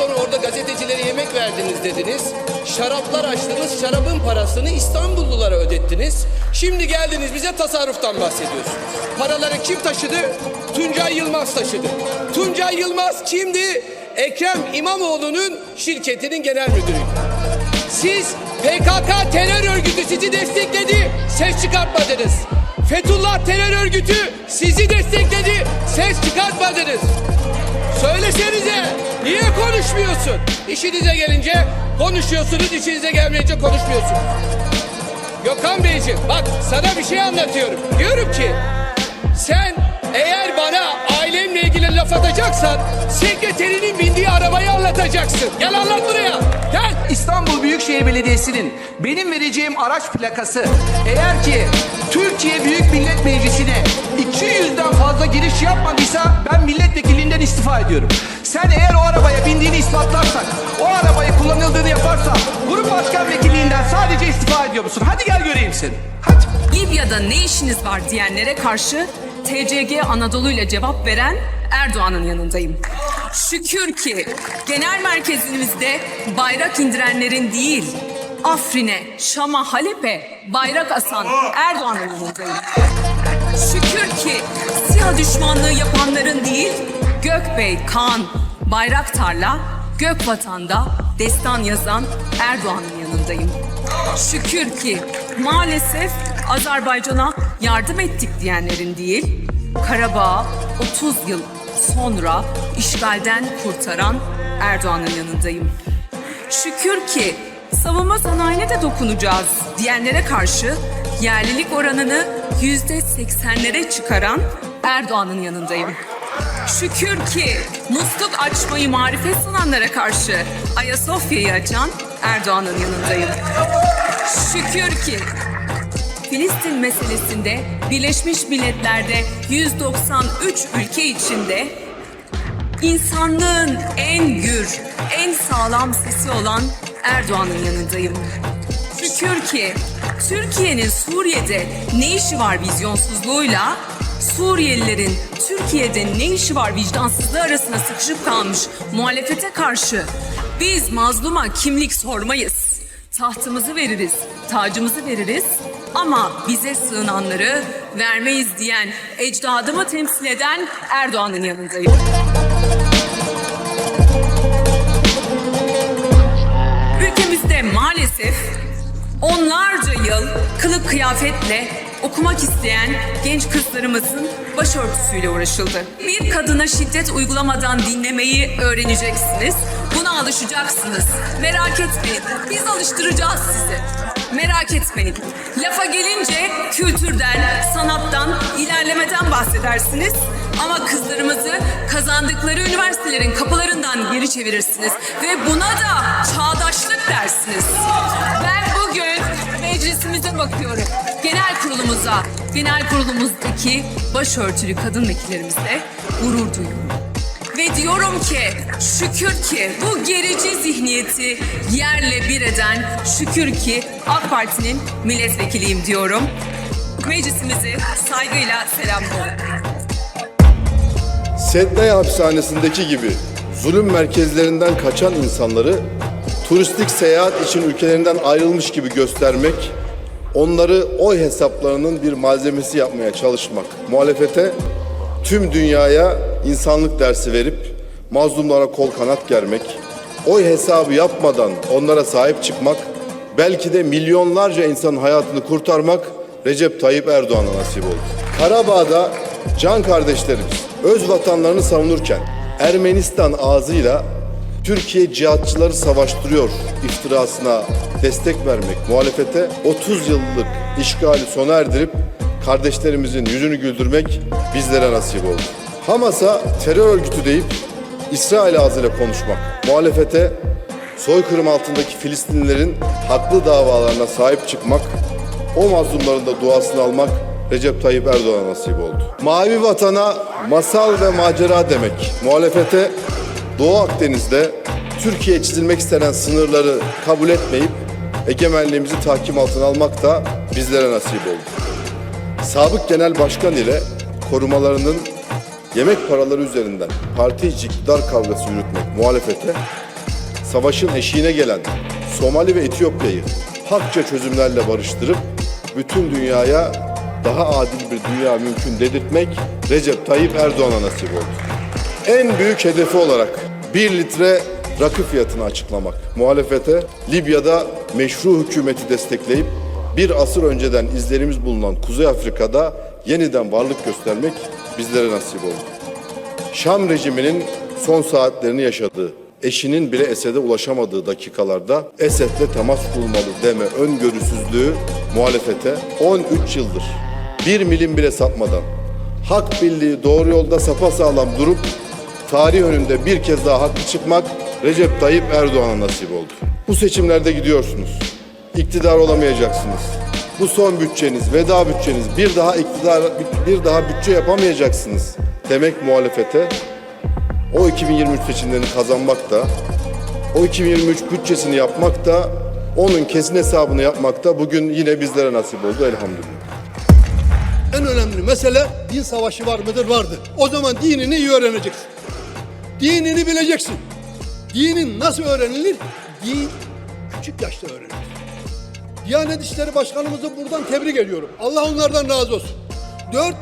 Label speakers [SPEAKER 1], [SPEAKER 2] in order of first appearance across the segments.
[SPEAKER 1] sonra orada gazetecilere yemek verdiniz dediniz. Şaraplar açtınız, şarabın parasını İstanbullulara ödettiniz. Şimdi geldiniz bize tasarruftan bahsediyorsunuz. Paraları kim taşıdı? Tuncay Yılmaz taşıdı. Tuncay Yılmaz kimdi? Ekrem İmamoğlu'nun şirketinin genel müdürüydü. Siz PKK terör örgütü sizi destekledi, ses çıkartmadınız. Fethullah terör örgütü sizi destekledi, ses çıkartmadınız. Söylesenize, niye konuşmuyorsun? İşinize gelince konuşuyorsunuz, işinize gelmeyince konuşmuyorsunuz. Gökhan Beyciğim bak sana bir şey anlatıyorum. Diyorum ki sen eğer bana ailemle ilgili laf atacaksan sekreterinin bindiği arabayı anlatacaksın. Gel anlat buraya.
[SPEAKER 2] Büyükşehir Belediyesi'nin benim vereceğim araç plakası eğer ki Türkiye Büyük Millet Meclisi'ne 200'den fazla giriş yapmadıysa ben milletvekilliğinden istifa ediyorum. Sen eğer o arabaya bindiğini ispatlarsan, o arabayı kullanıldığını yaparsan grup başkan vekilliğinden sadece istifa ediyor musun? Hadi gel göreyim seni. Hadi.
[SPEAKER 3] Libya'da ne işiniz var diyenlere karşı TCG Anadolu ile cevap veren Erdoğan'ın yanındayım. Şükür ki genel merkezimizde bayrak indirenlerin değil, Afrin'e, Şam'a, Halep'e bayrak asan Erdoğan'ın yanındayım. Şükür ki siyah düşmanlığı yapanların değil, Gökbey, Kaan, Bayraktar'la Gökvatan'da destan yazan Erdoğan'ın yanındayım. Şükür ki maalesef Azerbaycan'a yardım ettik diyenlerin değil, Karabağ 30 yıl sonra işgalden kurtaran Erdoğan'ın yanındayım. Şükür ki savunma sanayine de dokunacağız diyenlere karşı yerlilik oranını yüzde seksenlere çıkaran Erdoğan'ın yanındayım. Şükür ki musluk açmayı marifet sananlara karşı Ayasofya'yı açan Erdoğan'ın yanındayım. Şükür ki Filistin meselesinde Birleşmiş Milletler'de 193 ülke içinde insanlığın en gür, en sağlam sesi olan Erdoğan'ın yanındayım. Şükür ki Türkiye'nin Suriye'de ne işi var vizyonsuzluğuyla Suriyelilerin Türkiye'de ne işi var vicdansızlığı arasına sıkışıp kalmış muhalefete karşı biz mazluma kimlik sormayız. Tahtımızı veririz, tacımızı veririz ama bize sığınanları vermeyiz diyen ecdadımı temsil eden Erdoğan'ın yanındayım. Ülkemizde maalesef onlarca yıl kılık kıyafetle okumak isteyen genç kızlarımızın başörtüsüyle uğraşıldı. Bir kadına şiddet uygulamadan dinlemeyi öğreneceksiniz. Buna alışacaksınız. Merak etmeyin. Biz alıştıracağız sizi. Merak etmeyin. Lafa gelince kültürden, sanattan, ilerlemeden bahsedersiniz. Ama kızlarımızı kazandıkları üniversitelerin kapılarından geri çevirirsiniz. Ve buna da çağdaşlık dersiniz. Ben bugün meclisimize bakıyorum. Genel kurulumuza, genel kurulumuzdaki başörtülü kadın vekillerimizle gurur duyuyorum. Ve diyorum ki şükür ki bu gerici zihniyeti yerle bir eden şükür ki AK Parti'nin milletvekiliyim diyorum. Meclisimizi saygıyla selamlıyorum.
[SPEAKER 4] Sedney hapishanesindeki gibi zulüm merkezlerinden kaçan insanları turistik seyahat için ülkelerinden ayrılmış gibi göstermek, onları oy hesaplarının bir malzemesi yapmaya çalışmak, muhalefete tüm dünyaya insanlık dersi verip mazlumlara kol kanat germek, oy hesabı yapmadan onlara sahip çıkmak, belki de milyonlarca insanın hayatını kurtarmak Recep Tayyip Erdoğan'a nasip oldu. Karabağ'da can kardeşlerimiz öz vatanlarını savunurken Ermenistan ağzıyla Türkiye cihatçıları savaştırıyor iftirasına destek vermek, muhalefete 30 yıllık işgali sona erdirip kardeşlerimizin yüzünü güldürmek bizlere nasip oldu. Hamas'a terör örgütü deyip İsrail ağzıyla konuşmak, muhalefete soykırım altındaki Filistinlilerin haklı davalarına sahip çıkmak, o mazlumların da duasını almak Recep Tayyip Erdoğan'a nasip oldu. Mavi vatana masal ve macera demek. Muhalefete Doğu Akdeniz'de Türkiye çizilmek istenen sınırları kabul etmeyip egemenliğimizi tahkim altına almak da bizlere nasip oldu. Sabık Genel Başkan ile korumalarının yemek paraları üzerinden parti iktidar kavgası yürütmek muhalefete savaşın eşiğine gelen Somali ve Etiyopya'yı hakça çözümlerle barıştırıp bütün dünyaya daha adil bir dünya mümkün dedirtmek Recep Tayyip Erdoğan'a nasip oldu. En büyük hedefi olarak 1 litre rakı fiyatını açıklamak. Muhalefete Libya'da meşru hükümeti destekleyip bir asır önceden izlerimiz bulunan Kuzey Afrika'da yeniden varlık göstermek bizlere nasip oldu. Şam rejiminin son saatlerini yaşadığı, eşinin bile Esed'e ulaşamadığı dakikalarda Esed'le temas kurulmalı deme öngörüsüzlüğü muhalefete 13 yıldır bir milim bile sapmadan hak birliği doğru yolda sapasağlam durup tarih önünde bir kez daha haklı çıkmak Recep Tayyip Erdoğan'a nasip oldu. Bu seçimlerde gidiyorsunuz. İktidar olamayacaksınız. Bu son bütçeniz, veda bütçeniz, bir daha iktidar, bir daha bütçe yapamayacaksınız demek muhalefete o 2023 seçimlerini kazanmak da, o 2023 bütçesini yapmak da, onun kesin hesabını yapmak da bugün yine bizlere nasip oldu elhamdülillah.
[SPEAKER 5] En önemli mesele din savaşı var mıdır? Vardır. O zaman dinini iyi öğreneceksin. Dinini bileceksin. Dinin nasıl öğrenilir? Din küçük yaşta öğrenilir. Diyanet İşleri Başkanımızı buradan tebrik ediyorum. Allah onlardan razı olsun. 4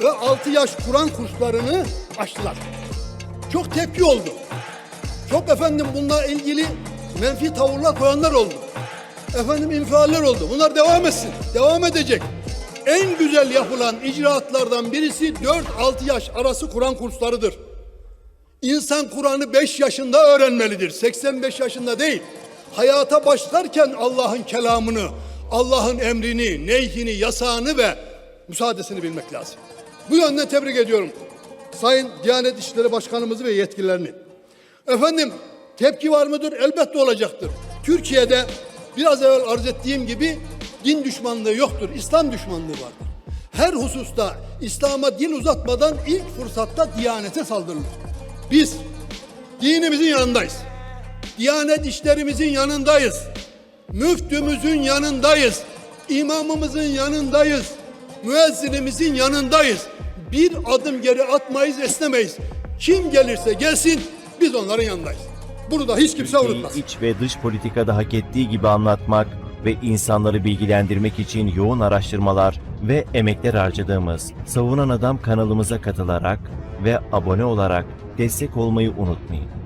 [SPEAKER 5] ve 6 yaş Kur'an kurslarını açtılar. Çok tepki oldu. Çok efendim bununla ilgili menfi tavırlar koyanlar oldu. Efendim infialler oldu. Bunlar devam etsin. Devam edecek. En güzel yapılan icraatlardan birisi 4-6 yaş arası Kur'an kurslarıdır. İnsan Kur'an'ı 5 yaşında öğrenmelidir. 85 yaşında değil. Hayata başlarken Allah'ın kelamını, Allah'ın emrini, neyhini, yasağını ve müsaadesini bilmek lazım. Bu yönden tebrik ediyorum. Sayın Diyanet İşleri Başkanımızı ve yetkililerini. Efendim tepki var mıdır? Elbette olacaktır. Türkiye'de biraz evvel arz ettiğim gibi din düşmanlığı yoktur. İslam düşmanlığı vardır. Her hususta İslam'a dil uzatmadan ilk fırsatta Diyanete saldırılır. Biz dinimizin yanındayız. Diyanet işlerimizin yanındayız. Müftümüzün yanındayız. İmamımızın yanındayız. Müezzinimizin yanındayız. Bir adım geri atmayız, esnemeyiz. Kim gelirse gelsin biz onların yanındayız. Bunu da hiç kimse unutmaz.
[SPEAKER 6] iç ve dış politikada hak ettiği gibi anlatmak ve insanları bilgilendirmek için yoğun araştırmalar ve emekler harcadığımız Savunan Adam kanalımıza katılarak ve abone olarak destek olmayı unutmayın.